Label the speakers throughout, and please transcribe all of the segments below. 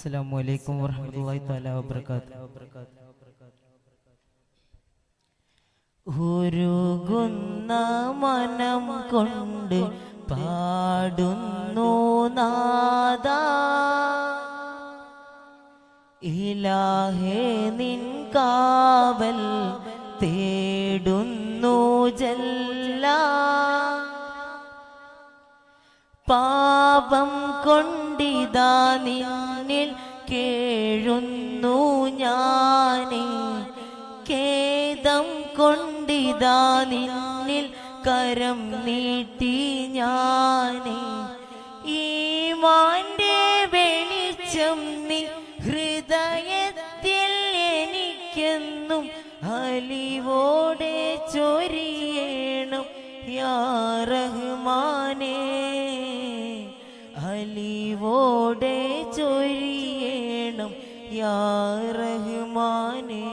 Speaker 1: അസ്സലാമു അലൈക്കും വറഹ്മത്തുള്ളാഹി തആല വബറകാത്ത് ഉരുകുന്ന മനം കൊണ്ട് പാടുന്നു നാദ. ഇലാഹേ നിൻ കാവൽ തേടുന്നു ജല്ല. പാപം കൊണ്ടിതാ നിന്നിൽ കേഴുന്നു ഞാനേ. കേദം കൊണ്ടിതാ നിന്നിൽ കരം നീട്ടി ഞാനേ. ഈ മാന്റെ വെളിച്ചം നീ ഹൃദയത്തിൽ എനിക്കെന്നും അലിവോടെ ചൊരിയേണം. യാ റഹ്മാനേ. അലിവോടെ ചൊരിയണം യാ റഹ്മാനേ.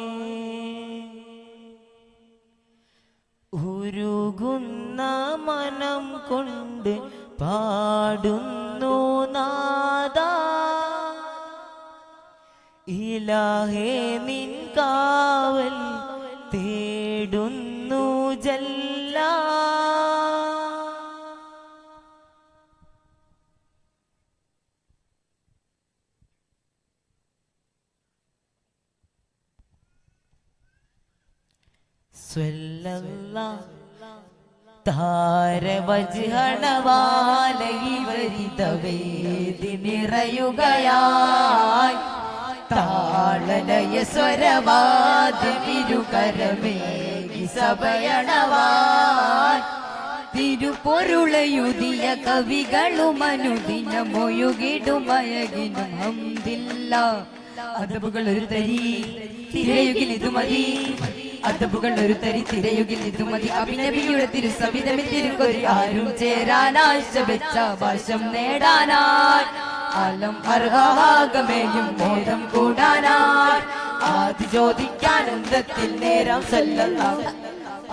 Speaker 1: ഉരുകുന്ന മനം കൊണ്ട് പാടുന്നു നാദ. ഇലാഹേ നിൻ കാവൽ
Speaker 2: താരവജിഹണവാലയിവരിതവേദിനിറയുകയായി താളലയ സ്വരവാദി വിരുകരമേകി തിരുപൊരുളയുതിയ കവികളും അനുദിനമൊയുകിടുമയകിനും ഹംദില്ല. അതബുകൾ ഒരു തരി തിരയുകിൽ ഇത് മതി അതബുകൾ ഒരു തരി തിരയുകിൽ ഇതുമതി അഭിനബിയുടെ തിരുസവിധമി തിരുക്കൊരി ആരും ചേരാനായി ശപിച്ച വശം നേടാനായി. അലം അർഹാകമേയും മോദം കൂടാനായി. ആദി ചോദിക്കാനന്ദത്തിൽ നേരം സല്ലല്ല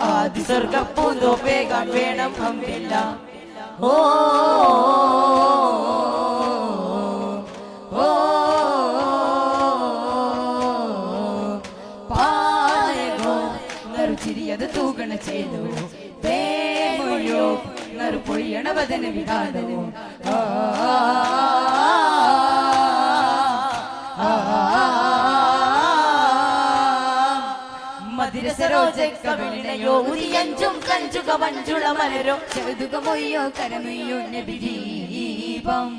Speaker 2: ആദി സ്വർഗപ്പൂന്തോ വേഗം വേണം ഓ ചെയ്തു തേമൊഴിയോ നറു പൊഴിയണ വദന വിധാനോ ആ ആ, മധുര സരോജ കവിളിണയോ ഉരിയഞ്ചും കഞ്ചുക മഞ്ചുള മലരോ ചെറുതുക മൊയ്യോ കരമൊയ്യോ നബിദീപം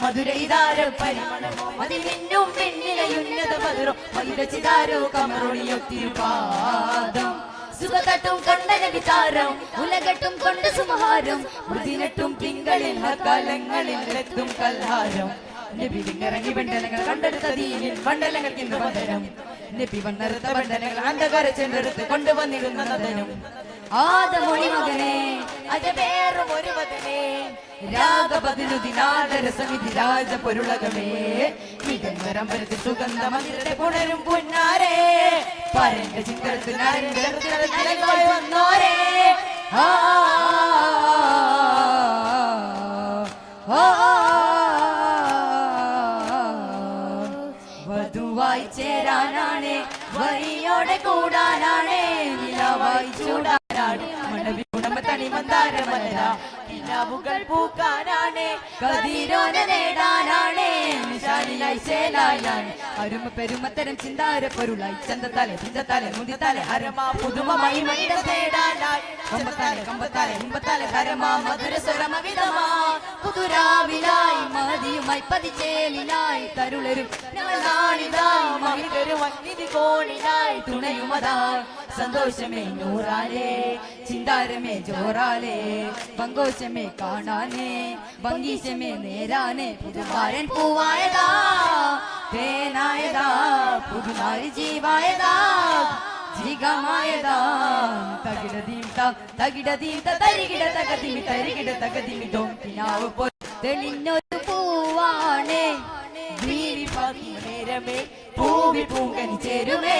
Speaker 2: മധുരൈതാര പരിമളമോ മതിലിന്നും പിന്നിലയുന്നത മധുരോ മധുര ചിതാരോ കമറൊളിയോ തിരുപാദം സുഖതട്ടും കൊണ്ടന വിചാരം ഉലകട്ടും കൊണ്ട് സുമഹാരം മൃദിനട്ടും തിങ്കളിൽ ഹക്കാലങ്ങളിൽ എത്തും കൽഹാരം. നബി ഇറങ്ങി ബണ്ടനങ്ങൾ കണ്ടെടുത്ത ദീനിൽ മണ്ഡലങ്ങൾക്ക് ഇന്ന് പതരം നബി വന്നെടുത്ത ബണ്ടനങ്ങൾ അന്ധകാര ചെണ്ടെടുത്ത് കൊണ്ടുവന്നിരുന്ന നദനം. ആദമൊഴി മകനെ അത് വേറും ഒരു വരുത്തി സുഗന്ധ മന്ദിരത്തെ പുണരും പുന്നാരേ പരന്റെ ചിത്രത്തിനായി വധുവായി ചേരാനാണ് വഴിയോടെ കൂടാനാണ് നിലവായി ചൂടാനാണ് മണവി കുടുംബ തനി കിനാവുകൾ പൂക്കാനാണ് കതിരോന നേടാനാണ്. നിശാനിയായി സേലായാണ് അരുമ പെരുമത്തരം ചിന്താര പൊരുളായി. ചന്തത്താലെ ചിന്തത്താലെ മുതിത്താലെ ഹരമാ പുതുമമായി മണിത തേടാനായി. കമ്പത്താലെ കമ്പത്താലെ ഇമ്പത്താലെ ഹരമാ മധുര സ്വരമവിതമാ പുതുരാവിലായി മതിയുമായി പതിച്ചേലിനായി തരുളരും. ഞങ്ങൾ നാളിതാ മഹിതരും അഗ്നിധി കോണിനായി തുണയുമതായി സന്തോഷമേ നൂറാലേ ചിന്താരമേ ജോറാലേ പങ്കോശമേ കാണാനേ ഭംഗീശമേ നേരാനേ പുതുമാരൻ പൂവായതാ തേനായതാ പുതുനാരി ജീവായതാ ജിഗമായതാ പൂവി പൂങ്കനി ചേരുമേ.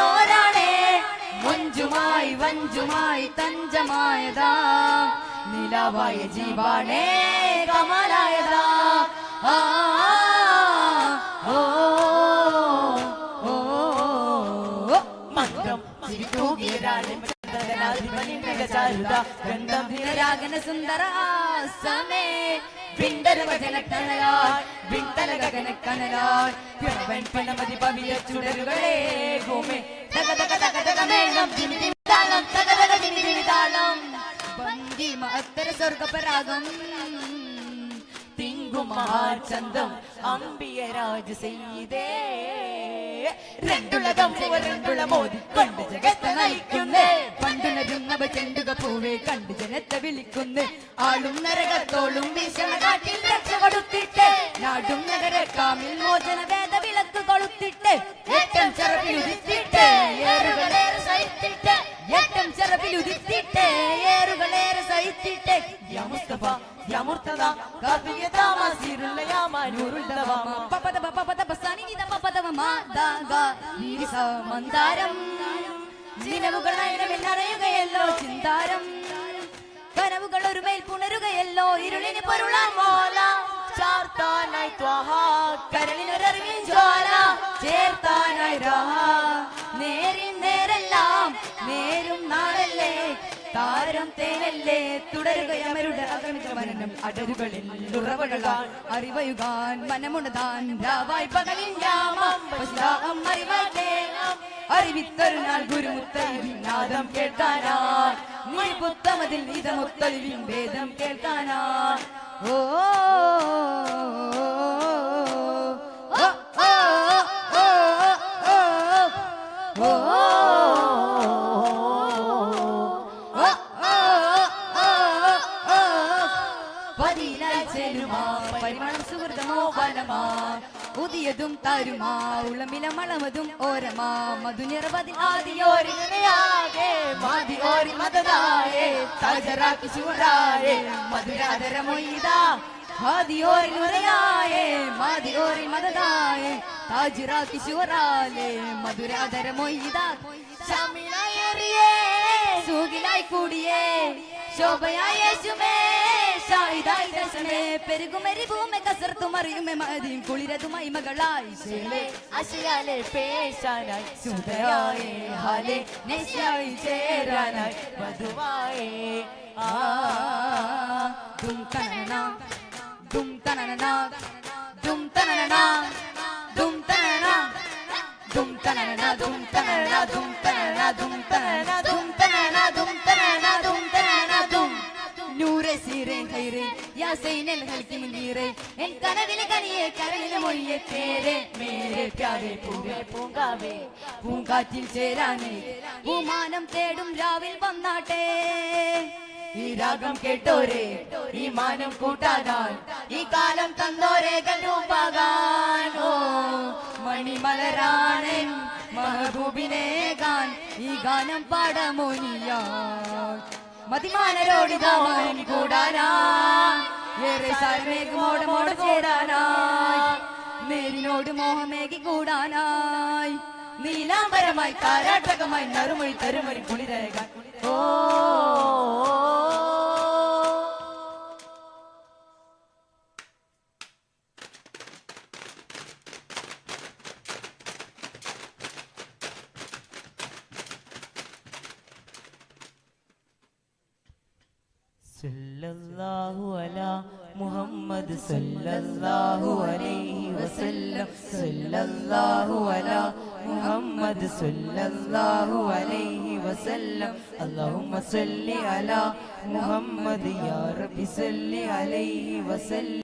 Speaker 2: വഞ്ചുമായി വഞ്ചുമായി തഞ്ചമായതാ. നിലാവായ ജീവാണേ കമലായതാ. ആ
Speaker 1: ഗന്ധം
Speaker 2: സുന്ദര സമേ പിന്തരവചനക്കനലാൽ സ്വർഗപരാഗം.
Speaker 1: തിങ്കും മഹാചന്തം അമ്പിയ ചെയ്തേ രണ്ടുള്ള തമ്പുവ രണ്ടുള്ള ജഗത്ത്
Speaker 2: പണ്ടുണരുന്നവ ചെണ്ടുക പൂവേ കണ്ട് ജനത്തെ വിളിക്കുന്നു. ആളും നരകത്തോളും വീശണ കാട്ടിൽ രക്ഷ കൊടുത്തിട്ട് നാടും മോചന വേദ വിളക്ക് കൊളുത്തിട്ട് ഏറ്റം ചെറപ്പിലുദിത്തിട്ട് ഏറുകളേറെ സഹിത്തിട്ട് ഏറ്റം ചെറപ്പിലുദിത്തിട്ട് ഏറുകളേറെ സഹിത്തിട്ട്
Speaker 1: യാ മുസ്തഫ യാ മുർത്തദ കാഫിയ താമസീറുള്ള യാ മാനൂറുൽ ദവാമ
Speaker 2: പപദ പപദ പസാനി നിദ പപദ മാദാഗ നീരിസ മന്ദാരം. നിലവുകൾ ചിന്താരം. കനവുകൾ ഒരു മേൽ പുണരുകയല്ലോ ഇരുളിന് പൊരുളാൻ മോല.
Speaker 1: ചാർത്താനായി ത്വഹ
Speaker 2: കരളിനൊരറിവിൻ ജ്വാല. ചേർത്താനായി രാഹ നേരിൻ നേരെല്ലാം നേരും നാളല്ലേ താരം തേനല്ലേ തുടരുകയമരുടെ അകമിത മനനം അടരുകളിൽ ഉറവകളാൻ അറിവയുകാൻ മനമുണതാൻ രാവായി പകലിൻ പശുദാഹം അറിവാട്ടെ അറിവിത്തരുനാൾ ഗുരുമുത്തരിവിനാദം കേട്ടാനാ മുഴുപുത്തമതിൽ ഇതമൊത്തരിവിൻ വിഭേദം കേൾക്കാനാ. ഓ പുതിയതും തരുമാ. ഉളമില മളമതും ഓരമാ.
Speaker 1: മധുനിറവതി ആദിയോരിയാകെ മാതിയോരി മതദായേ
Speaker 2: താജരാക്കി ശൂരായേ മധുരാധര മൊയ്താ ഹാദിയോരി നുരയായേ മാതിയോരി മതദായേ താജിറാക്കി ശൂരാലേ മധുരാധര മൊയ്താ
Speaker 1: ശമിലായേറിയേ.
Speaker 2: സൂകിലായി കൂടിയേ. ശോഭയായേശുമേ. യേശുമേ ഷായിദായി ദശമേ പെരുകുമെരി ഭൂമി കസർത്തും അറിയുമേ മതിയും കുളിരതുമായി മകളായി ശേലേ
Speaker 1: അശയാലെ പേശാനായി
Speaker 2: സുതയായേ ഹാലേ നെശയായി ചേരാനായി
Speaker 1: വധുവായേ
Speaker 2: ആ ദും തനന ദും തനന ദും തനന ദും തനന ദും തനന ദും തനന ദും തനന ദും തനന ദും തനന ഹൈറെ യാ സൈനൽ ഹൽക്കി മുനീറെ എൻ കനവിലെ കനിയെ കരളിലെ മൊഴിയെ തേരെ മേരെ പൂവേ
Speaker 1: പൂങ്കാവേ.
Speaker 2: പൂങ്കാറ്റിൽ ചേരാനേ പൂമാനം തേടും രാവിൽ വന്നാട്ടെ. ഈ രാഗം കേട്ടോരെ ഈ മാനം കൂട്ടാതാൻ ഈ കാലം തന്നോരെ കല്ലൂപ്പാകാൻ ഓ മണിമലരാണൻ മഹബൂബിനെ ഗാൻ ഈ ഗാനം പാടമോനിയാൻ. നേരിനോട് മോഹമേകി കൂടാനായി നീലാംബരമായി താരാട്ടകമായി നറുമൊഴി തരുമൊഴി കുളിരേഖ ഓ
Speaker 1: സല്ലല്ലാഹു അലാ മുഹമ്മദ് സല്ലല്ലാഹു അലൈഹി വസല്ലം. സല്ലല്ലാഹു അലാ മുഹമ്മദ് സല്ലല്ലാഹു അലൈഹി വസല്ലം. അല്ലാഹുമ്മ സല്ലി അലാ محمد യാ رب സല്ലി അലൈഹി വസല്ലം.